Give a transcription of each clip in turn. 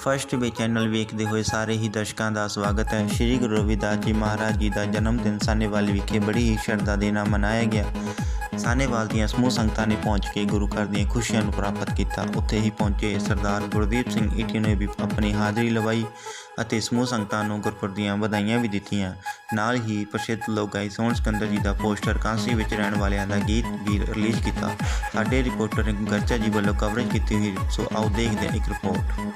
First ਵੇ channel ਵੇਖਦੇ ਹੋਏ ਸਾਰੇ ਹੀ ਦਰਸ਼ਕਾਂ ਦਾ ਸਵਾਗਤ ਹੈ। ਸ੍ਰੀ ਗੁਰੂ ਰਵਿਦਾਸ ਜੀ ਮਹਾਰਾਜ ਜੀ ਦਾ ਜਨਮ ਦਿਨ ਸਾਨੇਵਾਲ ਵਿਖੇ ਬੜੀ ਹੀ ਸ਼ਰਧਾ ਦੇ ਨਾਲ ਮਨਾਇਆ ਗਿਆ। ਸਾਨੇਵਾਲ ਦੀਆਂ ਸਮੂਹ ਸੰਗਤਾਂ ਨੇ ਪਹੁੰਚ ਕੇ ਗੁਰੂ ਘਰ ਦੀਆਂ ਖੁਸ਼ੀਆਂ ਨੂੰ ਪ੍ਰਾਪਤ ਕੀਤਾ। ਉੱਥੇ ਹੀ ਪਹੁੰਚੇ ਸਰਦਾਰ ਗੁਰਦੀਪ ਸਿੰਘ ਈਟੀ ਨੇ ਵੀ ਆਪਣੀ ਹਾਜ਼ਰੀ ਲਵਾਈ ਅਤੇ ਸਮੂਹ ਸੰਗਤਾਂ ਨੂੰ ਗੁਰਪੁਰਬ ਦੀਆਂ ਵਧਾਈਆਂ ਵੀ ਦਿੱਤੀਆਂ। ਨਾਲ ਹੀ ਪ੍ਰਸਿੱਧ ਲੋਕ ਗਾਇਕ ਸੋਹਣ ਸਿਕੰਦਰ ਜੀ ਦਾ ਪੋਸਟਰ ਕਾਂਸੀ ਵਿੱਚ ਰਹਿਣ ਵਾਲਿਆਂ ਦਾ ਗੀਤ ਵੀ ਰਿਲੀਜ਼ ਕੀਤਾ। ਸਾਡੇ ਰਿਪੋਰਟਰ ਗਰਚਾ ਜੀ ਵੱਲੋਂ ਕਵਰੇਜ ਕੀਤੀ ਹੋਈ, ਸੋ ਆਓ ਦੇਖਦੇ ਹਾਂ ਇੱਕ ਰਿਪੋਰਟ।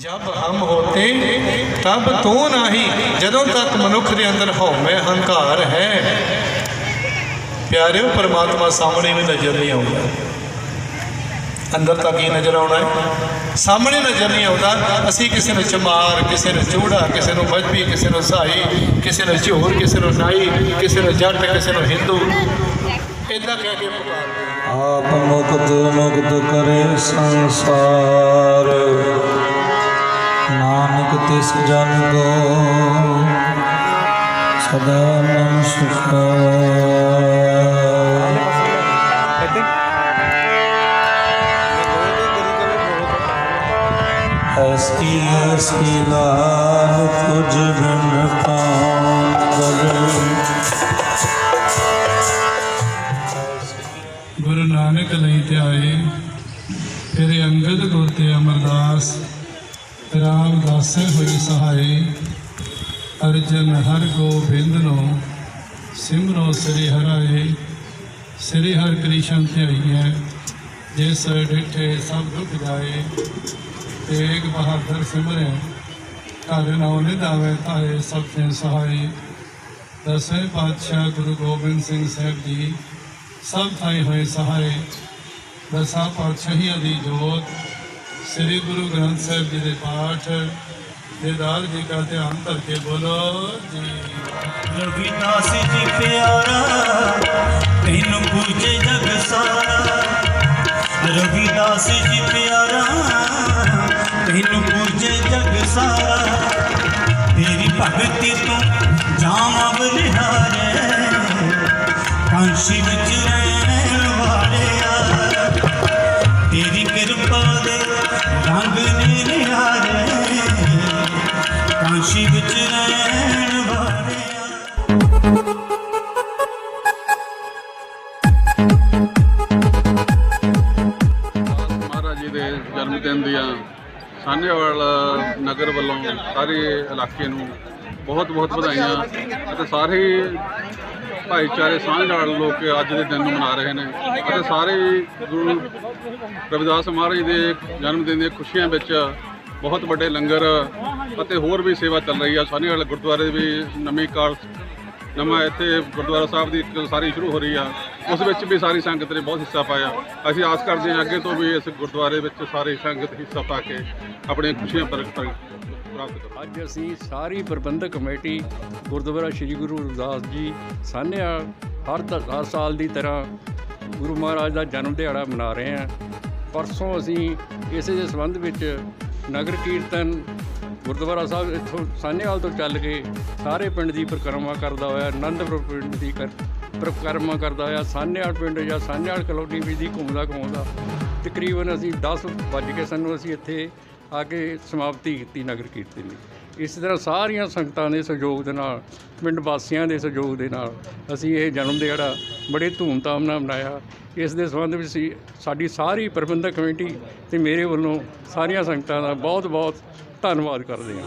ਜਬ ਹਮ ਹੋਤੇ, ਤਬ ਤੂੰ ਨਹੀਂ। ਜਦੋਂ ਤੱਕ ਮਨੁੱਖ ਦੇ ਅੰਦਰ ਹਉਮੈ ਹੰਕਾਰ ਹੈ, ਪਿਆਰਿਓ, ਪਰਮਾਤਮਾ ਸਾਹਮਣੇ ਵੀ ਨਜ਼ਰ ਨਹੀਂ ਆਉਂਦਾ। ਅੰਦਰ ਤੱਕ ਹੀ ਨਜ਼ਰ ਆਉਣਾ ਹੈ। ਸਾਹਮਣੇ ਨਜ਼ਰ ਨਹੀਂ ਆਉਂਦਾ। ਅਸੀਂ ਕਿਸੇ ਨੂੰ ਚਮਾਰ, ਕਿਸੇ ਨੂੰ ਚੂੜਾ, ਕਿਸੇ ਨੂੰ ਮਜਬੀ ਕਿਸੇ ਨੂੰ ਸਾਈ, ਕਿਸੇ ਨੂੰ ਝੋਰ ਕਿਸੇ ਨੂੰ ਨਾਈ, ਕਿਸੇ ਨੂੰ ਜੱਟ, ਕਿਸੇ ਨੂੰ ਹਿੰਦੂ। ਇਦਾਂ ਕਹਿ ਕੇ ਪੁਕਾਰਦੇ ਆਪ ਮੁਕਤ ਮੁਕਤ ਕਰੇ ਸੰਸਾਰ। ਤਿਸ ਜਨ ਕੋ, ਸਦਾ ਨਮਸਕਾਰ ਐਸੀ ਐਸੀ ਲਾਲ ਤੁਝ ਬਿਨ ਪਾਉਂਦਰ ਗੁਰੂ ਨਾਨਕ ਲਈ ਤੇ ਆਏ ਤੇਰੇ ਅੰਗਦ ਗੁਰ ਤੇ ਅਮਰਦਾਸ ਰਾਮਦਾਸੇ ਹੋਈ ਸਹਾਈ, ਅਰਜਨ ਹਰ ਗੋਬਿੰਦ ਨੂੰ ਸਿਮਰੋ ਸ੍ਰੀ ਹਰਾਏ, ਸ੍ਰੀ ਹਰ ਕ੍ਰਿਸ਼ਨ ਧਿਆਈਐ ਜਿਸ ਡਿਠੇ ਸਭ ਦੁਖ ਜਾਏ, ਤੇਗ ਬਹਾਦਰ ਸਿਮਰੈ, ਘਰ ਨਉ ਨਿਧਾਵੇ ਤਾਏ ਸਭ ਤੇ ਸਹਾਈ। ਦਸਵੇਂ ਪਾਤਸ਼ਾਹ ਗੁਰੂ ਗੋਬਿੰਦ ਸਿੰਘ ਸਾਹਿਬ ਜੀ, ਸਭ ਥਾਈ ਹੋਏ ਸਹਾਰੇ ਦਸਾਂ ਪਾਤਸ਼ਾਹੀਆਂ ਦੀ ਜੋਤ ਸ੍ਰੀ ਗੁਰੂ ਗ੍ਰੰਥ ਸਾਹਿਬ ਜੀ ਦੇ ਪਾਠ ਦੇਦਾਰ ਜੀ ਦਾ ਧਿਆਨ ਧਰ ਕੇ ਬੋਲੋ ਜੀ। ਰਵਿਦਾਸ ਜੀ ਪਿਆਰਾ, ਤੈਨੂੰ ਪੂਜੇ ਜਗ ਸਾਰਾ। ਰਵਿਦਾਸ ਜੀ ਪਿਆਰਾ, ਤੈਨੂੰ ਪੂਜੇ ਜਗ ਸਾਰਾ। ਤੇਰੀ ਭਗਤੀ ਤੋਂ ਜਾਵਾਂ ਬਲਿਹਾਰੇ। ਕਾਂਸ਼ੀ ਵਿੱਚ ਰਹਿਣ ਜੀ ਦੇ ਜਨਮ ਦਿਨ ਦੀਆਂ ਸਾਹਨੇਵਾਲ ਨਗਰ ਵੱਲੋਂ ਸਾਰੇ ਇਲਾਕੇ ਨੂੰ ਬਹੁਤ ਬਹੁਤ ਵਧਾਈਆਂ ਅਤੇ ਸਾਰੇ ਭਾਈਚਾਰੇ ਸਾਂਝ ਲੋਕ ਅੱਜ ਦੇ ਦਿਨ ਨੂੰ ਮਨਾ ਰਹੇ ਨੇ ਅਤੇ ਸਾਰੇ ਗੁਰੂ ਰਵਿਦਾਸ ਮਹਾਰਾਜ ਦੇ ਜਨਮ ਦਿਨ ਦੀਆਂ ਖੁਸ਼ੀਆਂ ਵਿੱਚ ਬਹੁਤ ਵੱਡੇ ਲੰਗਰ ਅਤੇ ਹੋਰ ਵੀ ਸੇਵਾ ਚੱਲ ਰਹੀ ਆ। ਸਾਹਨੇਵਾਲ ਗੁਰਦੁਆਰੇ ਵੀ ਨਵੀਂ ਕਾਰ ਨਵਾਂ ਇੱਥੇ ਗੁਰਦੁਆਰਾ ਸਾਹਿਬ ਦੀ ਸਾਰੀ ਸ਼ੁਰੂ ਹੋ ਰਹੀ ਆ। ਉਸ ਵਿੱਚ ਵੀ ਸਾਰੀ ਸੰਗਤ ਨੇ ਬਹੁਤ ਹਿੱਸਾ ਪਾਇਆ। ਅਸੀਂ ਆਸ ਕਰਦੇ ਹਾਂ ਅੱਗੇ ਤੋਂ ਵੀ ਇਸ ਗੁਰਦੁਆਰੇ ਵਿੱਚ ਸਾਰੀ ਸੰਗਤ ਹਿੱਸਾ ਪਾ ਕੇ ਆਪਣੀਆਂ ਖੁਸ਼ੀਆਂ ਪ੍ਰ- ਪ੍ਰਾਪਤ ਕਰੋ। ਅੱਜ ਅਸੀਂ ਸਾਰੀ ਪ੍ਰਬੰਧਕ ਕਮੇਟੀ ਗੁਰਦੁਆਰਾ ਸ੍ਰੀ ਗੁਰੂ ਰਵਿਦਾਸ ਜੀ ਸਾਨਿਆ ਹਰ ਤ- ਹਰ ਸਾਲ ਦੀ ਤਰ੍ਹਾਂ ਗੁਰੂ ਮਹਾਰਾਜ ਦਾ ਜਨਮ ਦਿਹਾੜਾ ਮਨਾ ਰਹੇ ਹਾਂ। ਪਰਸੋਂ ਅਸੀਂ ਇਸੇ ਦੇ ਸੰਬੰਧ ਵਿੱਚ ਨਗਰ ਕੀਰਤਨ ਗੁਰਦੁਆਰਾ ਸਾਹਿਬ ਇੱਥੋਂ ਸਾਨੇਵਾਲ ਤੋਂ ਚੱਲ ਕੇ ਸਾਰੇ ਪਿੰਡ ਦੀ ਪਰਿਕਰਮਾ ਕਰਦਾ ਹੋਇਆ, ਆਨੰਦਪੁਰ ਪਿੰਡ ਦੀ ਕਰ ਪਰਿਕਰਮਾ ਕਰਦਾ ਹੋਇਆ ਸਾਨੇਵਾਲ ਪਿੰਡ ਜਾਂ ਸਾਨੇਵਾਲ ਕਲੋਨੀ ਵਿੱਚ ਦੀ ਘੁੰਮਦਾ ਘੁੰਮਦਾ ਤਕਰੀਬਨ ਅਸੀਂ 10 ਵੱਜ ਕੇ ਸਾਨੂੰ ਅਸੀਂ ਇੱਥੇ ਆ ਕੇ ਸਮਾਪਤੀ ਕੀਤੀ ਨਗਰ ਕੀਰਤਨ ਦੀ ਇਸ ਤਰ੍ਹਾਂ ਸਾਰੀਆਂ ਸੰਗਤਾਂ ਦੇ ਸਹਿਯੋਗ ਦੇ ਨਾਲ ਪਿੰਡ ਵਾਸੀਆਂ ਦੇ ਸਹਿਯੋਗ ਦੇ ਨਾਲ ਅਸੀਂ ਇਹ ਜਨਮ ਦਿਹਾੜਾ ਬੜੇ ਧੂਮਧਾਮ ਨਾਲ ਮਨਾਇਆ ਇਸ ਦੇ ਸੰਬੰਧ ਵਿੱਚ ਸਾਡੀ ਸਾਰੀ ਪ੍ਰਬੰਧਕ ਕਮੇਟੀ ਤੇ ਮੇਰੇ ਵੱਲੋਂ ਸਾਰੀਆਂ ਸੰਗਤਾਂ ਦਾ ਬਹੁਤ ਬਹੁਤ ਧੰਨਵਾਦ ਕਰਦੇ ਹਾਂ